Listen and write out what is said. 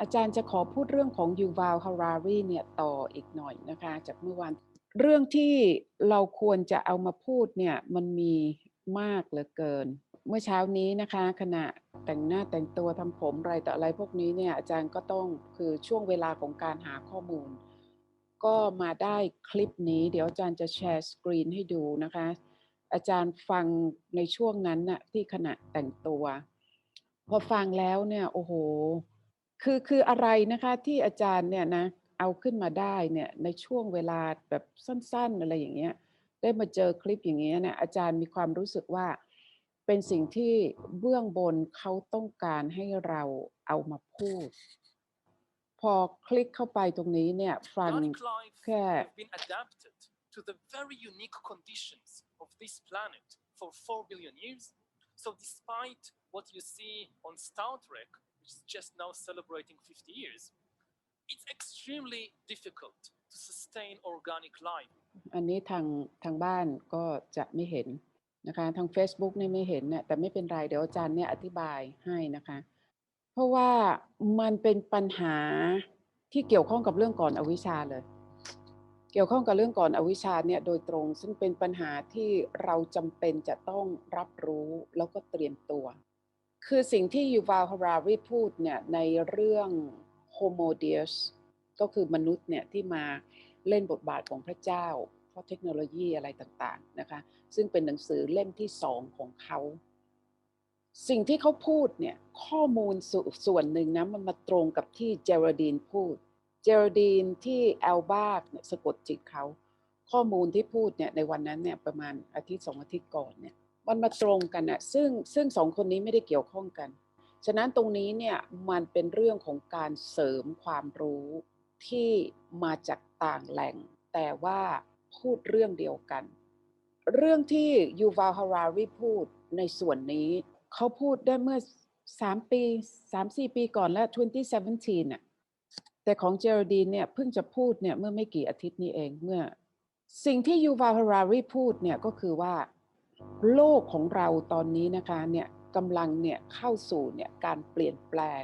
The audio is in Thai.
อาจารย์จะขอพูดเรื่องของยูวาลฮารารีเนี่ยต่ออีกหน่อยนะคะจากเมื่อวานเรื่องที่เราควรจะเอามาพูดเนี่ยมันมีมากเหลือเกิน เมื่อเช้านี้นะคะขณะแต่งหน้าแต่งตัวทำผมอะไรต่ออะไรพวกนี้เนี่ยอาจารย์ก็ต้องคือช่วงเวลาของการหาข้อมูล ก็มาได้คลิปนี้ เดี๋ยวอาจารย์จะแชร์สกรีนให้ดูนะคะ อาจารย์ฟังในช่วงนั้นน่ะที่ขณะแต่งตัว พอฟังแล้วเนี่ยโอ้โห คือคืออะไรนะคะที่อาจารย์เนี่ยนะเอาขึ้นมาได้เนี่ยในช่วงเวลาแบบสั้น ๆ อะไรอย่างเงี้ยได้มาเจอคลิปอย่างเงี้ยเนี่ยอาจารย์มีความรู้สึกว่าเป็นสิ่งที่เบื้องบนเขาต้องการให้เราเอามาพูด พอคลิกเข้าไปตรงนี้เนี่ยฟัง Radcliffe แค่ have been adapted to the very unique conditions of this planet for 4 billion years. So despite what you see on Star Trek, which is just now celebrating 50 years, it's extremely difficult to sustain organic life. อันนี้ทางทางบ้านก็จะไม่เห็นนะคะทาง Facebook นี่ไม่เห็นเนี่ยแต่ไม่เป็นไรเดี๋ยวอาจารย์เนี่ยอธิบายให้นะคะ เพราะว่ามันเป็นปัญหาที่เกี่ยวข้องกับเรื่องก่อนอวิชชาเลย เกี่ยวข้องกับเรื่องก่อนอวิชชาเนี่ยโดยตรง ซึ่งเป็นปัญหาที่เราจำเป็นจะต้องรับรู้แล้วก็เตรียมตัว คือสิ่งที่ยูวาลฮารารีพูดเนี่ยในเรื่อง Homo Deus ก็คือมนุษย์เนี่ยที่มาเล่นบทบาทของพระเจ้า เพราะเทคโนโลยีอะไรต่างๆนะคะซึ่งเป็นหนังสือเล่มที่สองของเขา สิ่งที่เขาพูดเนี่ยข้อมูลสส่วนหนึ่งนะมันมาตรงกับที่เจอร์ดีนพูด เจอร์ดีนที่แอลบาเนี่ยสะกดจิตเขา ข้อมูลที่พูดเนี่ยในวันนั้นเนี่ยประมาณอาทิตย์สองอาทิตย์ก่อนเนี่ย มันมาตรงกันน่ะซึ่งซึ่งสองคนนี้ไม่ได้เกี่ยวข้องกัน ฉะนั้นตรงนี้เนี่ยมันเป็นเรื่องของการเสริมความรู้ที่มาจากต่างแหล่ง แต่ว่าพูดเรื่องเดียวกัน เรื่องที่ยูวาลฮารารีพูดในส่วนนี้ เขาพูดได้เมื่อ3ปี3-4ปีก่อนแล้ว 2017น่ะแต่ของเจอร์ดีนเนี่ยเพิ่งจะพูดเนี่ยเมื่อไม่กี่อาทิตย์นี้เองเมื่อ สิ่งที่ยูวาลฮารารีพูดเนี่ยก็คือว่า โลกของเราตอนนี้นะคะเนี่ยกำลังเนี่ยเข้าสู่เนี่ยการเปลี่ยนแปลง